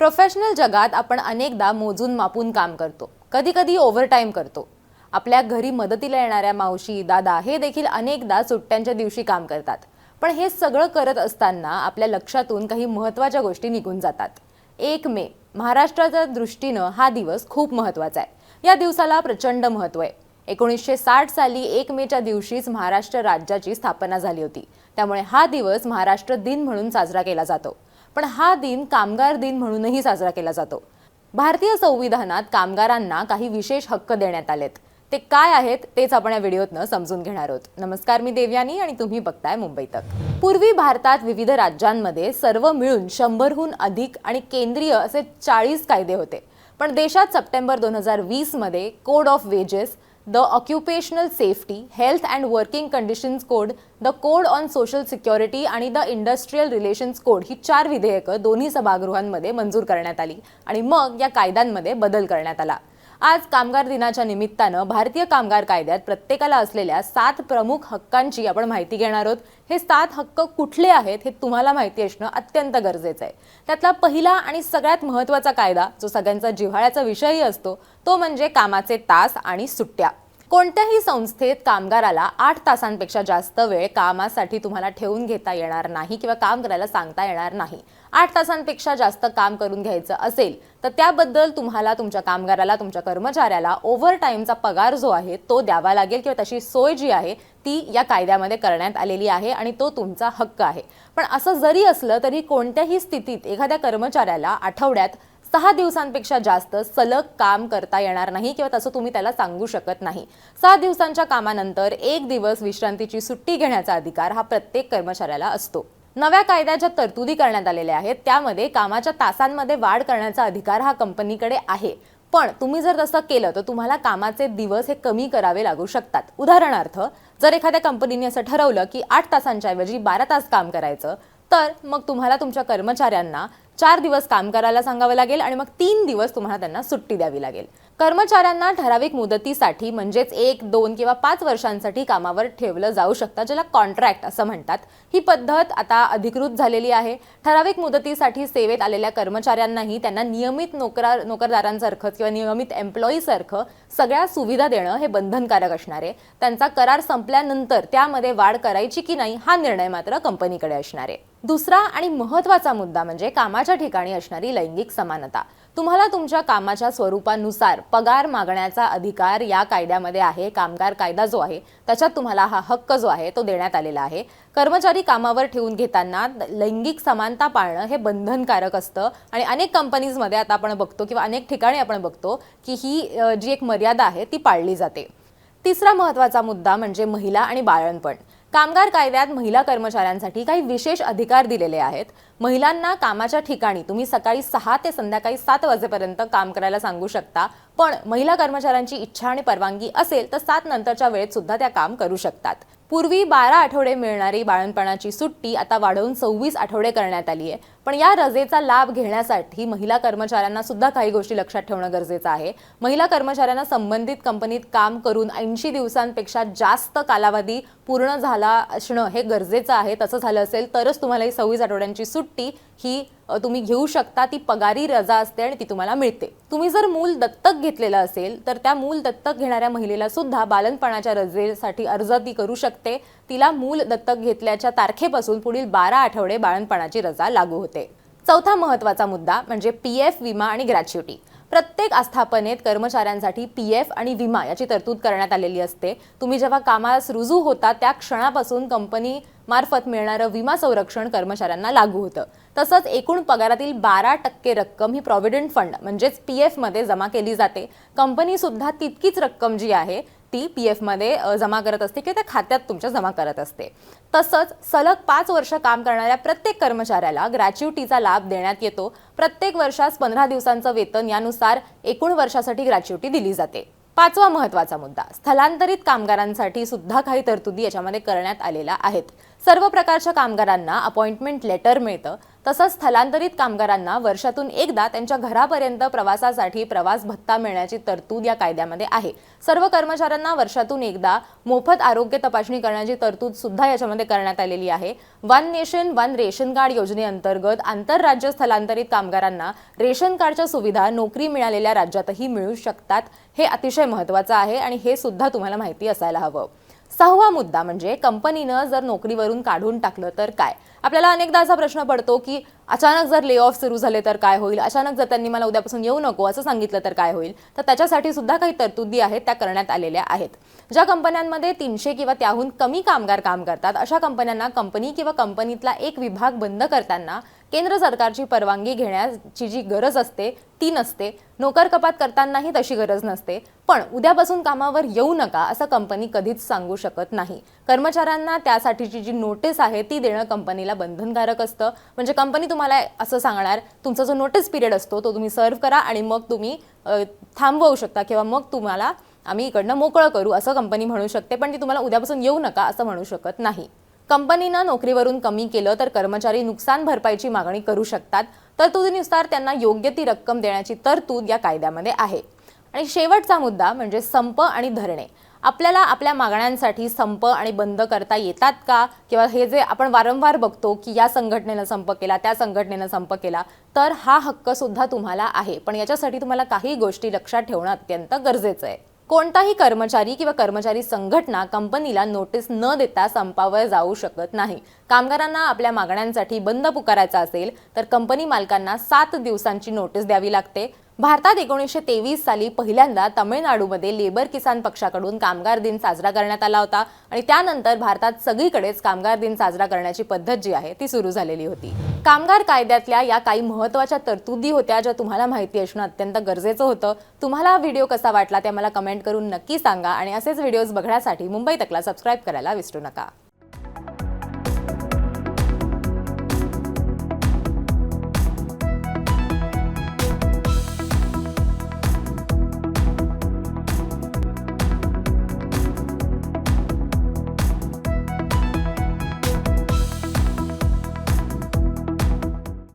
Professional जगात आपण अनेकदा मोजून मापून काम करतो. कधी कधी ओव्हरटाईम करतो. आपल्या घरी मदतीला येणाऱ्या मावशी दादा हे देखील अनेकदा सुट्ट्यांच्या दिवशी काम करतात. पण हे सगळं करत असताना आपल्या लक्षातून काही महत्त्वाच्या गोष्टी निघून जातात. एक मे महाराष्ट्राच्या दृष्टीनं हा दिवस खूप महत्त्वाचा आहे. या दिवसाला प्रचंड महत्त्व आहे. एकोणीसशे साठ साली एक मेच्या दिवशीच महाराष्ट्र राज्याची स्थापना झाली होती. त्यामुळे हा दिवस महाराष्ट्र दिन म्हणून साजरा केला जातो. पण हा दिन कामगार दिन म्हणूनही साजरा केला जातो. भारतीय संविधानात कामगारांना काही विशेष हक्क देण्यात आलेत. ते काय आहेत तेच आपण या व्हिडिओतनं समजून घेणार आहोत. नमस्कार मी देवयानी आणि तुम्ही बघताय मुंबई तक. पूर्वी भारतात विविध राज्यांमध्ये सर्व मिळून शंभरहून अधिक आणि केंद्रीय असे चाळीस कायदे होते. पण देशात सप्टेंबर दोन हजार वीसमध्ये code of wages the occupational safety health and working conditions code the code on social security आणि द इंडस्ट्रीयल रिलेशन्स कोड ही चार विधेयकं दोन्ही सभागृहांमध्ये मंजूर करण्यात आली आणि मग या कायद्यांमध्ये बदल करण्यात आला. आज कामगार दिनाच्या निमित्तानं भारतीय कामगार कायद्यात प्रत्येकाला असलेल्या सात प्रमुख हक्कांची आपण माहिती घेणार आहोत. हे सात हक्क कुठले आहेत हे तुम्हाला माहिती असणं अत्यंत गरजेचं आहे. त्यातला पहिला आणि सगळ्यात महत्त्वाचा कायदा जो सगळ्यांचा जिव्हाळ्याचा विषयही असतो तो म्हणजे कामाचे तास आणि सुट्ट्या. कोणत्याही संस्थेत कामगाराला आठ तासांपेक्षा जास्त वेळ कामासाठी तुम्हाला ठेवून घेता येणार नाही किंवा काम करायला सांगता येणार नाही. आठ तासांपेक्षा जास्त काम करून घ्यायचं असेल तर त्याबद्दल तुम्हाला तुमच्या कामगाराला तुमच्या कर्मचाऱ्याला ओव्हर टाईमचा पगार जो आहे तो द्यावा लागेल किंवा तशी सोय जी आहे ती या कायद्यामध्ये करण्यात आलेली आहे आणि तो तुमचा हक्क आहे. पण असं जरी असलं तरी कोणत्याही स्थितीत एखाद्या कर्मचाऱ्याला आठवड्यात सहा दिवसांपेक्षा जास्त सलग काम करता येणार नाही किंवा तसं तुम्ही त्याला सांगू शकत नाही. सहा दिवसांच्या कामानंतर एक दिवस विश्रांतीची सुट्टी घेण्याचा अधिकार हा प्रत्येक कर्मचाऱ्याला असतो. नव्या कायद्याच्या तरतुदी करण्यात आलेल्या आहेत. त्यामध्ये कामाच्या तासांमध्ये वाढ करण्याचा अधिकार हा कंपनीकडे आहे. पण तुम्ही जर तसं केलं तर तुम्हाला कामाचे दिवस हे कमी करावे लागू शकतात. उदाहरणार्थ जर एखाद्या कंपनीने असं ठरवलं की आठ तासांच्या ऐवजी बारा तास काम करायचं तर मग तुम्हाला तुमच्या कर्मचाऱ्यांना चार दिवस काम करायला सांगावं लागेल आणि मग तीन दिवस तुम्हाला त्यांना सुट्टी द्यावी लागेल. कर्मचाऱ्यांना ठराविक मुदतीसाठी म्हणजेच एक दोन किंवा पाच वर्षांसाठी कामावर ठेवलं जाऊ शकतं ज्याला कॉन्ट्रॅक्ट असं म्हणतात. ही पद्धत आता अधिकृत झालेली आहे. ठराविक मुदतीसाठी सेवेत आलेल्या कर्मचाऱ्यांनाही त्यांना नियमित नोकरा नोकरदारांसारखं किंवा नियमित एम्प्लॉईसारखं सगळ्या सुविधा देणं हे बंधनकारक असणार आहे. त्यांचा करार संपल्यानंतर त्यामध्ये वाढ करायची की नाही हा निर्णय मात्र कंपनीकडे असणार आहे. दुसरा आणि महत्त्वाचा मुद्दा म्हणजे कामाच्या ठिकाणी असणारी लैंगिक समानता. तुम्हाला तुमच्या कामाच्या स्वरूपानुसार पगार मागण्याचा अधिकार या कायद्यामध्ये आहे कामगार कायदा जो आहे त्याच्यात तुम्हाला हा हक्क जो आहे तो देण्यात आलेला आहे. कर्मचारी कामावर ठेवून घेताना लैंगिक समानता पाळणं हे बंधनकारक असतं आणि अनेक कंपनीजमध्ये आता आपण बघतो किंवा अनेक ठिकाणी आपण बघतो की ही जी एक मर्यादा आहे ती पाळली जाते. तिसरा महत्त्वाचा मुद्दा म्हणजे महिला आणि बाळणपण कामगार कायद्यात महिला कर्मचाऱ्यांसाठी काही विशेष अधिकार दिलेले आहेत. महिलांना कामाच्या ठिकाणी तुम्ही सकाळी सहा ते संध्याकाळी सात वाजेपर्यंत काम करायला सांगू शकता. पण महिला कर्मचाऱ्यांची इच्छा आणि परवानगी असेल तर सात नंतरच्या वेळेत सुद्धा त्या काम करू शकतात. पूर्वी बारा आठवडे मिळणारी बाळणपणाची सुट्टी आता वाढवून सव्वीस आठवडे करण्यात आली आहे. पण या रजेचा लाभ घेण्यासाठी महिला कर्मचाऱ्यांना सुद्धा काही गोष्टी लक्षात ठेवणं गरजेचं आहे. महिला कर्मचाऱ्यांना संबंधित कंपनीत काम करून ऐंशी दिवसांपेक्षा जास्त कालावधी पूर्ण झाला असणं हे गरजेचं आहे. तसं झालं असेल तरच तुम्हाला ही सव्वीस आठवड्यांची सुट्टी ही तुम्ही घेऊ शकता ती पगारी रजा असते आणि ती तुम्हाला मिळते. तुम्ही जर मूल दत्तक घेतलेलं असेल तर त्या मूल दत्तक घेणाऱ्या महिलेला सुद्धा बालनपणाच्या रजेसाठी अर्ज ती करू शकते. तिला मूल दत्तक घेतल्याच्या तारखेपासून पुढील बारा आठवडे बाळणपणाची रजा लागू होते. चौथा महत्त्वाचा मुद्दा म्हणजे पी एफ विमा आणि ग्रॅच्युटी. प्रत्येक आस्थापनेत कर्मचाऱ्यांसाठी पी एफ आणि विमा याची तरतूद करण्यात आलेली असते. तुम्ही जेव्हा कामास रुजू होता त्या क्षणापासून कंपनी मार्फत मिळणारं विमा संरक्षण कर्मचाऱ्यांना लागू होतं. तसंच एकूण पगारातील बारा टक्के रक्कम ही प्रॉव्हिडंट फंड म्हणजेच पी एफमध्ये जमा केली जाते. कंपनीसुद्धा तितकीच रक्कम जी आहे ती पी एफमध्ये जमा करत असते किंवा त्या खात्यात तुमच्या जमा करत असते. तसंच सलग पाच वर्ष काम करणाऱ्या प्रत्येक कर्मचाऱ्याला ग्रॅच्युटीचा लाभ देण्यात येतो. प्रत्येक वर्षास पंधरा दिवसांचं वेतन यानुसार एकूण वर्षासाठी ग्रॅच्युटी दिली जाते. पाचवा महत्त्वाचा मुद्दा स्थलांतरित कामगारांसाठी सुद्धा काही तरतुदी याच्यामध्ये करण्यात आलेल्या आहेत. सर्व प्रकारच्या कामगारांना अपॉइंटमेंट लेटर मिळतं. तसंच स्थलांतरित कामगारांना वर्षातून एकदा त्यांच्या घरापर्यंत प्रवासासाठी प्रवास भत्ता मिळण्याची तरतूद या कायद्यामध्ये आहे. सर्व कर्मचाऱ्यांना वर्षातून एकदा मोफत आरोग्य तपासणी करण्याची तरतूद सुद्धा याच्यामध्ये करण्यात आलेली आहे. One nation one ration card योजनेअंतर्गत आंतरराज्य स्थलांतरित कामगारांना रेशन कार्डच्या सुविधा नोकरी मिळालेल्या राज्यातही मिळू शकतात. हे अतिशय महत्त्वाचं आहे आणि हे सुद्धा तुम्हाला माहिती असायला हवं. सहावा मुद्दा म्हणजे कंपनीनं जर नोकरीवरून काढून टाकलं तर काय? आपल्याला अनेकदा असा प्रश्न पडतो की अचानक जर ले ऑफ सुरू झाले तर काय होईल? अचानक जर त्यांनी मला उद्यापासून येऊ नको असं सांगितलं तर काय होईल? तर त्याच्यासाठी सुद्धा काही तरतुदी आहेत त्या करण्यात आलेल्या आहेत. ज्या कंपन्यांमध्ये तीनशे किंवा त्याहून कमी कामगार काम करतात अशा कंपन्यांना कंपनी किंवा कंपनीतला एक विभाग बंद करताना केंद्र सरकारची परवानगी घेण्याची जी गरज असते ती नसते. नोकर कपात करतानाही तशी गरज नसते. पण उद्यापासून कामावर येऊ नका असं कंपनी कधीच सांगू शकत नाही. कर्मचाऱ्यांना त्यासाठीची जी नोटीस आहे ती देणं कंपनीला बंधनकारक असतं. म्हणजे कंपनी तुम्हाला असं सांगणार तुमचा जो नोटीस पिरियड असतो तो तुम्ही सर्व करा आणि मग तुम्ही थांबवू शकता किंवा मग तुम्हाला आम्ही इकडनं मोकळं करू असं कंपनी म्हणू शकते. पण ती तुम्हाला उद्यापासून येऊ नका असं म्हणू शकत नाही. कंपनीनं नोकरीवरून कमी केलं तर कर्मचारी नुकसान भरपाईची मागणी करू शकतात. तरतुदीनुसार त्यांना योग्य ती रक्कम देण्याची तरतूद या कायद्यामध्ये आहे. आणि शेवटचा मुद्दा म्हणजे संप आणि धरणे. आपल्याला आपल्या मागण्यांसाठी संप आणि बंद करता येतात का? किंवा हे जे आपण वारंवार बघतो की या संघटनेनं संप केला त्या संघटनेनं संप केला तर हा हक्कसुद्धा तुम्हाला आहे. पण याच्यासाठी तुम्हाला काही गोष्टी लक्षात ठेवणं अत्यंत गरजेचं आहे. कोणताही कर्मचारी किंवा कर्मचारी संघटना कंपनीला नोटीस न देता संपावर जाऊ शकत नाही. कामगारांना आपल्या मागण्यांसाठी बंद पुकारायचा असेल तर कंपनी मालकांना सात दिवसांची नोटीस द्यावी लागते. भारतात एकोणीसशे तेवीस साली पहिल्यांदा तामिळनाडूमध्ये लेबर किसान पक्षाकडून कामगार दिन साजरा करण्यात आला होता आणि त्यानंतर भारतात सगळीकडेच कामगार दिन साजरा करण्याची पद्धत जी आहे ती सुरू झालेली होती. कामगार कायद्यातल्या या काही महत्त्वाच्या तरतुदी होत्या ज्या तुम्हाला माहिती असणं अत्यंत गरजेचं होतं. तुम्हाला हा व्हिडिओ कसा वाटला ते मला कमेंट करून नक्की सांगा आणि असेच व्हिडिओज बघण्यासाठी मुंबई तकला सबस्क्राईब करायला विसरू नका.